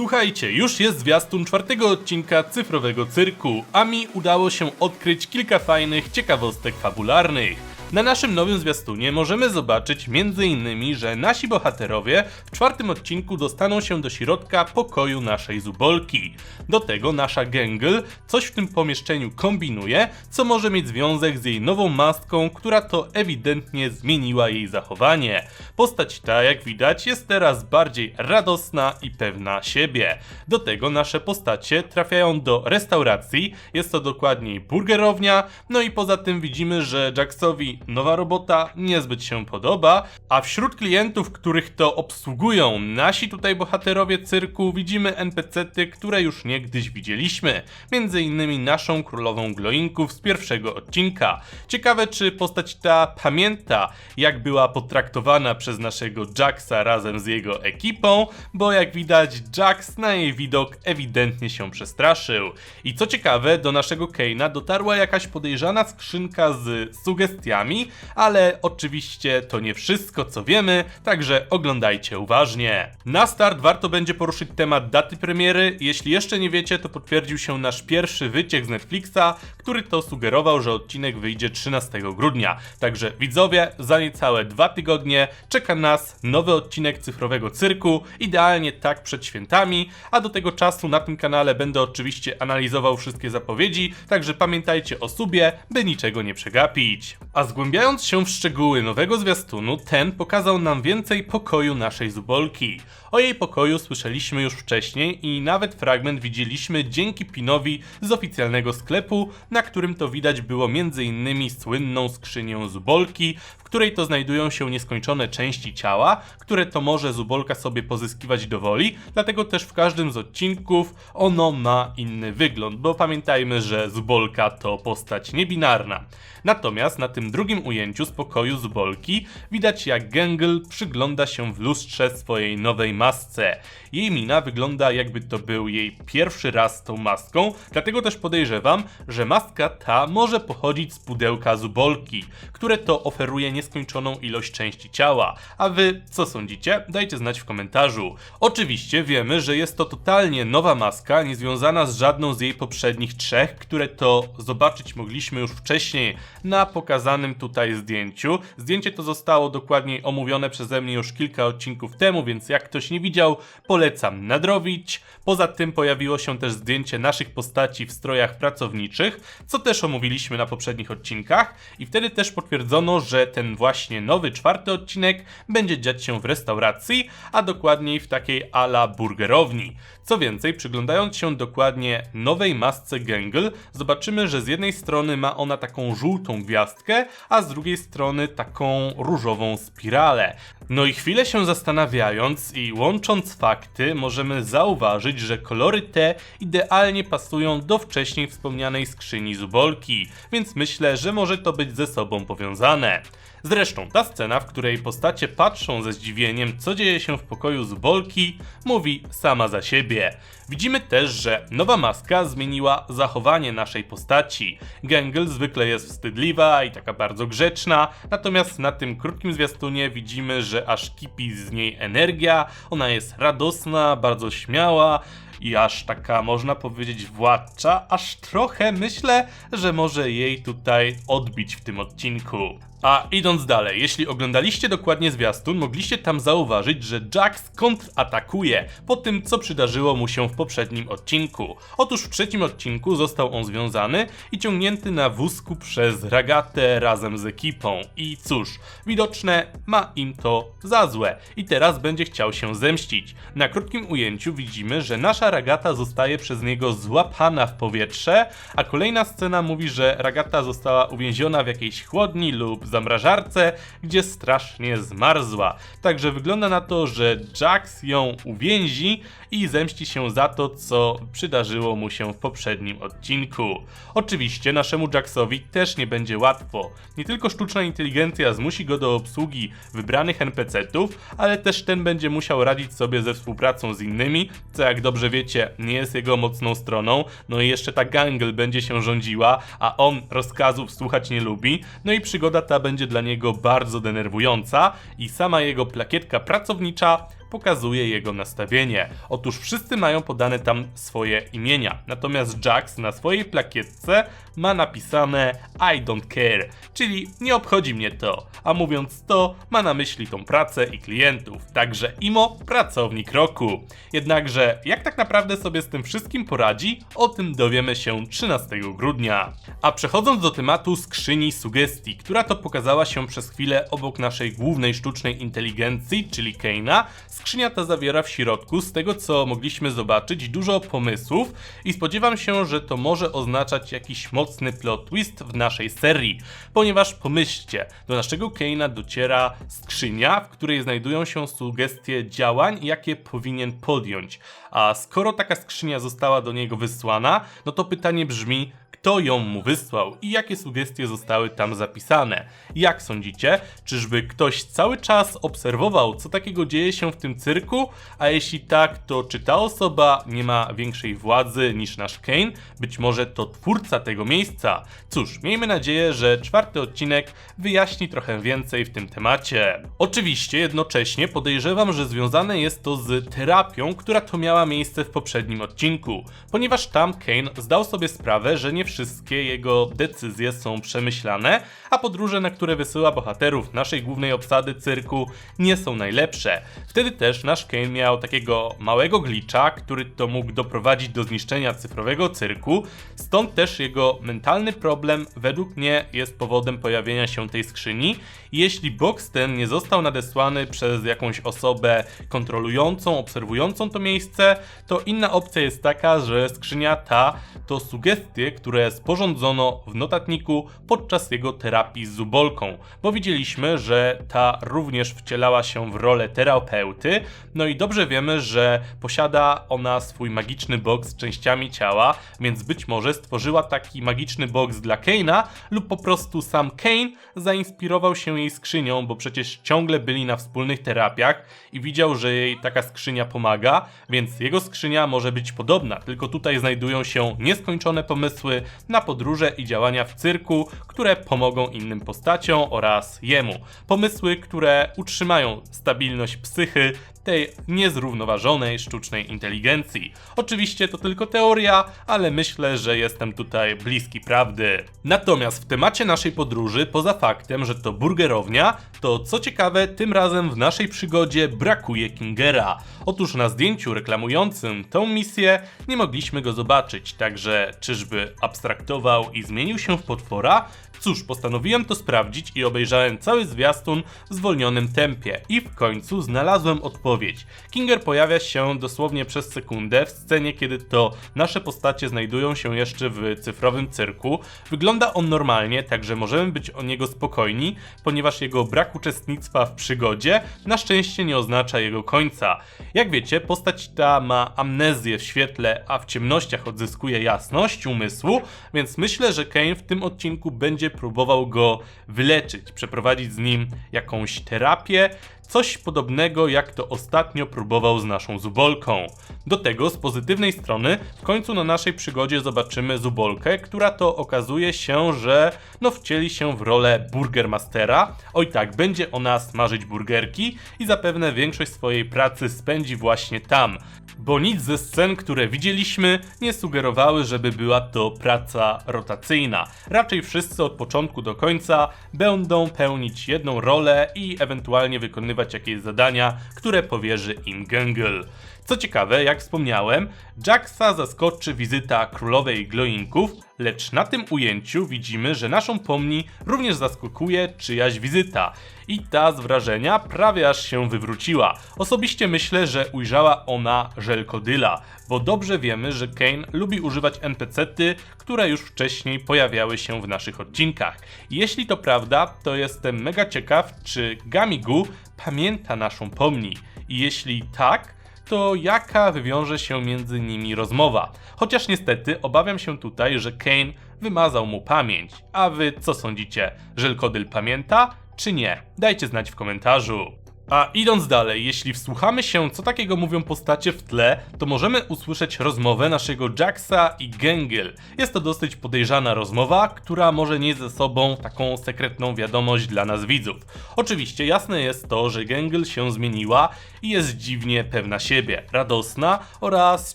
Słuchajcie, już jest zwiastun czwartego odcinka cyfrowego cyrku, a mi udało się odkryć kilka fajnych ciekawostek fabularnych. Na naszym nowym zwiastunie możemy zobaczyć m.in., że nasi bohaterowie w czwartym odcinku dostaną się do środka pokoju naszej zubolki. Do tego nasza Gengel coś w tym pomieszczeniu kombinuje, co może mieć związek z jej nową maską, która to ewidentnie zmieniła jej zachowanie. Postać ta, jak widać, jest teraz bardziej radosna i pewna siebie. Do tego nasze postacie trafiają do restauracji, jest to dokładniej burgerownia, no i poza tym widzimy, że Jacksowi nowa robota niezbyt się podoba, a wśród klientów, których to obsługują nasi tutaj bohaterowie cyrku, widzimy NPC-ty, które już niegdyś widzieliśmy, między innymi naszą królową Gloinków z pierwszego odcinka. Ciekawe, czy postać ta pamięta, jak była potraktowana przez naszego Jacksa razem z jego ekipą, bo jak widać, Jax na jej widok ewidentnie się przestraszył. I co ciekawe, do naszego Keina dotarła jakaś podejrzana skrzynka z sugestiami, ale oczywiście to nie wszystko co wiemy, także oglądajcie uważnie. Na start warto będzie poruszyć temat daty premiery. Jeśli jeszcze nie wiecie, to potwierdził się nasz pierwszy wyciek z Netflixa, który to sugerował, że odcinek wyjdzie 13 grudnia. Także widzowie, za niecałe dwa tygodnie czeka nas nowy odcinek cyfrowego cyrku, idealnie tak przed świętami, a do tego czasu na tym kanale będę oczywiście analizował wszystkie zapowiedzi, także pamiętajcie o subie, by niczego nie przegapić. A zgłębiając się w szczegóły nowego zwiastunu, ten pokazał nam więcej pokoju naszej zubolki. O jej pokoju słyszeliśmy już wcześniej i nawet fragment widzieliśmy dzięki pinowi z oficjalnego sklepu, na którym to widać było m.in. słynną skrzynię zubolki, w której to znajdują się nieskończone części ciała, które to może zubolka sobie pozyskiwać do woli, dlatego też w każdym z odcinków ono ma inny wygląd, bo pamiętajmy, że zubolka to postać niebinarna. Natomiast na tym drugim ujęciu z pokoju zubolki widać jak Gengel przygląda się w lustrze swojej nowej masce. Jej mina wygląda jakby to był jej pierwszy raz z tą maską, dlatego też podejrzewam, że maska ta może pochodzić z pudełka zubolki, które to oferuje nieskończoną ilość części ciała. A wy co sądzicie? Dajcie znać w komentarzu. Oczywiście wiemy, że jest to totalnie nowa maska, niezwiązana z żadną z jej poprzednich trzech, które to zobaczyć mogliśmy już wcześniej na pokazanym tutaj zdjęciu. Zdjęcie to zostało dokładniej omówione przeze mnie już kilka odcinków temu, więc jak ktoś nie widział, polecam nadrobić. Poza tym pojawiło się też zdjęcie naszych postaci w strojach pracowniczych, co też omówiliśmy na poprzednich odcinkach i wtedy też potwierdzono, że ten właśnie nowy czwarty odcinek będzie dziać się w restauracji, a dokładniej w takiej ala burgerowni. Co więcej, przyglądając się dokładnie nowej masce Gengel, zobaczymy, że z jednej strony ma ona taką żółtą gwiazdkę, a z drugiej strony taką różową spiralę. No i chwilę się zastanawiając i łącząc fakty, możemy zauważyć, że kolory te idealnie pasują do wcześniej wspomnianej skrzyni zubolki, więc myślę, że może to być ze sobą powiązane. Zresztą ta scena, w której postacie patrzą ze zdziwieniem, co dzieje się w pokoju zubolki, mówi sama za siebie. Widzimy też, że nowa maska zmieniła zachowanie naszej postaci. Gengel zwykle jest wstydliwa i taka bardzo grzeczna, natomiast na tym krótkim zwiastunie widzimy, że aż kipi z niej energia, ona jest radosna, bardzo śmiała, i aż taka, można powiedzieć, władcza, aż trochę myślę, że może jej tutaj odbić w tym odcinku. A idąc dalej, jeśli oglądaliście dokładnie zwiastun, mogliście tam zauważyć, że Jax kontratakuje po tym, co przydarzyło mu się w poprzednim odcinku. Otóż w trzecim odcinku został on związany i ciągnięty na wózku przez Ragatę razem z ekipą. I cóż, widoczne ma im to za złe i teraz będzie chciał się zemścić. Na krótkim ujęciu widzimy, że nasza Ragata zostaje przez niego złapana w powietrze, a kolejna scena mówi, że Ragata została uwięziona w jakiejś chłodni lub zamrażarce, gdzie strasznie zmarzła. Także wygląda na to, że Jax ją uwięzi i zemści się za to, co przydarzyło mu się w poprzednim odcinku. Oczywiście naszemu Jaxowi też nie będzie łatwo. Nie tylko sztuczna inteligencja zmusi go do obsługi wybranych NPC-ów, ale też ten będzie musiał radzić sobie ze współpracą z innymi, co jak dobrze wiecie, nie jest jego mocną stroną. No i jeszcze ta Gangle będzie się rządziła, a on rozkazów słuchać nie lubi. No i przygoda ta będzie dla niego bardzo denerwująca i sama jego plakietka pracownicza pokazuje jego nastawienie. Otóż wszyscy mają podane tam swoje imienia, natomiast Jax na swojej plakietce ma napisane I don't care, czyli nie obchodzi mnie to, a mówiąc to, ma na myśli tą pracę i klientów, także Imo pracownik roku. Jednakże, jak tak naprawdę sobie z tym wszystkim poradzi, o tym dowiemy się 13 grudnia. A przechodząc do tematu skrzyni sugestii, która to pokazała się przez chwilę obok naszej głównej sztucznej inteligencji, czyli Keina, skrzynia ta zawiera w środku, z tego co mogliśmy zobaczyć, dużo pomysłów i spodziewam się, że to może oznaczać jakiś mocny plot twist w naszej serii, ponieważ pomyślcie, do naszego Keina dociera skrzynia, w której znajdują się sugestie działań, jakie powinien podjąć. A skoro taka skrzynia została do niego wysłana, no to pytanie brzmi, kto ją mu wysłał i jakie sugestie zostały tam zapisane. Jak sądzicie, czyżby ktoś cały czas obserwował, co takiego dzieje się w tym cyrku? A jeśli tak, to czy ta osoba nie ma większej władzy niż nasz Kane? Być może to twórca tego miejsca. Cóż, miejmy nadzieję, że czwarty odcinek wyjaśni trochę więcej w tym temacie. Oczywiście, jednocześnie podejrzewam, że związane jest to z terapią, która to miała miejsce w poprzednim odcinku, ponieważ tam Kane zdał sobie sprawę, że nie wszystkie jego decyzje są przemyślane, a podróże, na które wysyła bohaterów naszej głównej obsady cyrku, nie są najlepsze. Wtedy też nasz Kane miał takiego małego glitcha, który to mógł doprowadzić do zniszczenia cyfrowego cyrku, stąd też jego mentalny problem według mnie jest powodem pojawienia się tej skrzyni. Jeśli box ten nie został nadesłany przez jakąś osobę kontrolującą, obserwującą to miejsce, to inna opcja jest taka, że skrzynia ta to sugestie, które sporządzono w notatniku podczas jego terapii z zubolką, bo widzieliśmy, że ta również wcielała się w rolę terapeuty, no i dobrze wiemy, że posiada ona swój magiczny box z częściami ciała, więc być może stworzyła taki magiczny box dla Kane'a lub po prostu sam Kane zainspirował się jej skrzynią, bo przecież ciągle byli na wspólnych terapiach i widział, że jej taka skrzynia pomaga, więc jego skrzynia może być podobna, tylko tutaj znajdują się nieskończone pomysły na podróże i działania w cyrku, które pomogą innym postaciom oraz jemu. Pomysły, które utrzymają stabilność psychy tej niezrównoważonej sztucznej inteligencji. Oczywiście to tylko teoria, ale myślę, że jestem tutaj bliski prawdy. Natomiast w temacie naszej podróży, poza faktem, że to burgerownia, to co ciekawe, tym razem w naszej przygodzie brakuje Kingera. Otóż na zdjęciu reklamującym tą misję nie mogliśmy go zobaczyć, także czyżby abstraktował i zmienił się w potwora? Cóż, postanowiłem to sprawdzić i obejrzałem cały zwiastun w zwolnionym tempie i w końcu znalazłem odpowiedź. Kinger pojawia się dosłownie przez sekundę w scenie, kiedy to nasze postacie znajdują się jeszcze w cyfrowym cyrku. Wygląda on normalnie, także możemy być o niego spokojni, ponieważ jego brak uczestnictwa w przygodzie na szczęście nie oznacza jego końca. Jak wiecie, postać ta ma amnezję w świetle, a w ciemnościach odzyskuje jasność umysłu, więc myślę, że Kane w tym odcinku będzie próbował go wyleczyć, przeprowadzić z nim jakąś terapię, coś podobnego jak to ostatnio próbował z naszą Zubolką. Do tego z pozytywnej strony w końcu na naszej przygodzie zobaczymy Zubolkę, która to okazuje się, że no wcieli się w rolę burgermastera. Oj tak, będzie ona smażyć burgerki i zapewne większość swojej pracy spędzi właśnie tam bo nic ze scen, które widzieliśmy, nie sugerowały, żeby była to praca rotacyjna. Raczej wszyscy od początku do końca będą pełnić jedną rolę i ewentualnie wykonywać jakieś zadania, które powierzy im Gengel. Co ciekawe, jak wspomniałem, Jacksa zaskoczy wizyta królowej glowinków, lecz na tym ujęciu widzimy, że naszą pomni również zaskakuje czyjaś wizyta. I ta z wrażenia prawie aż się wywróciła. Osobiście myślę, że ujrzała ona żelkodyla, bo dobrze wiemy, że Kane lubi używać NPC-ty, które już wcześniej pojawiały się w naszych odcinkach. Jeśli to prawda, to jestem mega ciekaw, czy Gamigu pamięta naszą pomni. I jeśli tak, to jaka wywiąże się między nimi rozmowa. Chociaż niestety obawiam się tutaj, że Kane wymazał mu pamięć. A wy co sądzicie? Żelkodyl pamięta, czy nie? Dajcie znać w komentarzu. A idąc dalej, jeśli wsłuchamy się, co takiego mówią postacie w tle, to możemy usłyszeć rozmowę naszego Jacksa i Gengel. Jest to dosyć podejrzana rozmowa, która może nieść ze sobą taką sekretną wiadomość dla nas widzów. Oczywiście jasne jest to, że Gengel się zmieniła i jest dziwnie pewna siebie, radosna oraz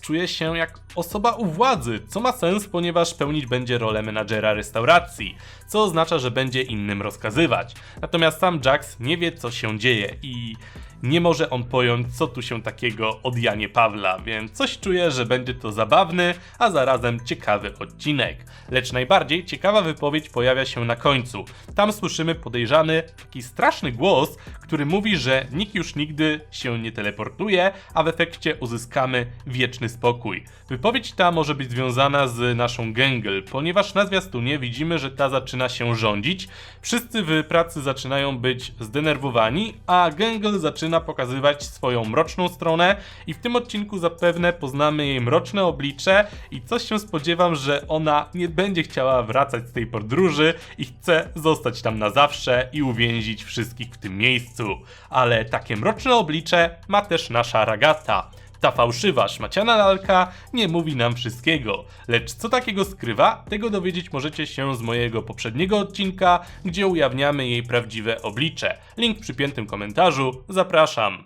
czuje się jak osoba u władzy, co ma sens, ponieważ pełnić będzie rolę menadżera restauracji, co oznacza, że będzie innym rozkazywać. Natomiast sam Jax nie wie, co się dzieje i nie może on pojąć, co tu się takiego od Janie Pawla, więc coś czuję, że będzie to zabawny, a zarazem ciekawy odcinek. Lecz najbardziej ciekawa wypowiedź pojawia się na końcu. Tam słyszymy podejrzany, taki straszny głos, który mówi, że nikt już nigdy się nie teleportuje, a w efekcie uzyskamy wieczny spokój. Wypowiedź ta może być związana z naszą Gengel, ponieważ na zwiastunie widzimy, że ta zaczyna się rządzić, wszyscy w pracy zaczynają być zdenerwowani, a Gengel zaczyna pokazywać swoją mroczną stronę i w tym odcinku zapewne poznamy jej mroczne oblicze i coś się spodziewam, że ona nie będzie chciała wracać z tej podróży i chce zostać tam na zawsze i uwięzić wszystkich w tym miejscu. Ale takie mroczne oblicze ma też nasza Ragata. Ta fałszywa, szmaciana lalka nie mówi nam wszystkiego, lecz co takiego skrywa, tego dowiedzieć możecie się z mojego poprzedniego odcinka, gdzie ujawniamy jej prawdziwe oblicze. Link w przypiętym komentarzu, zapraszam.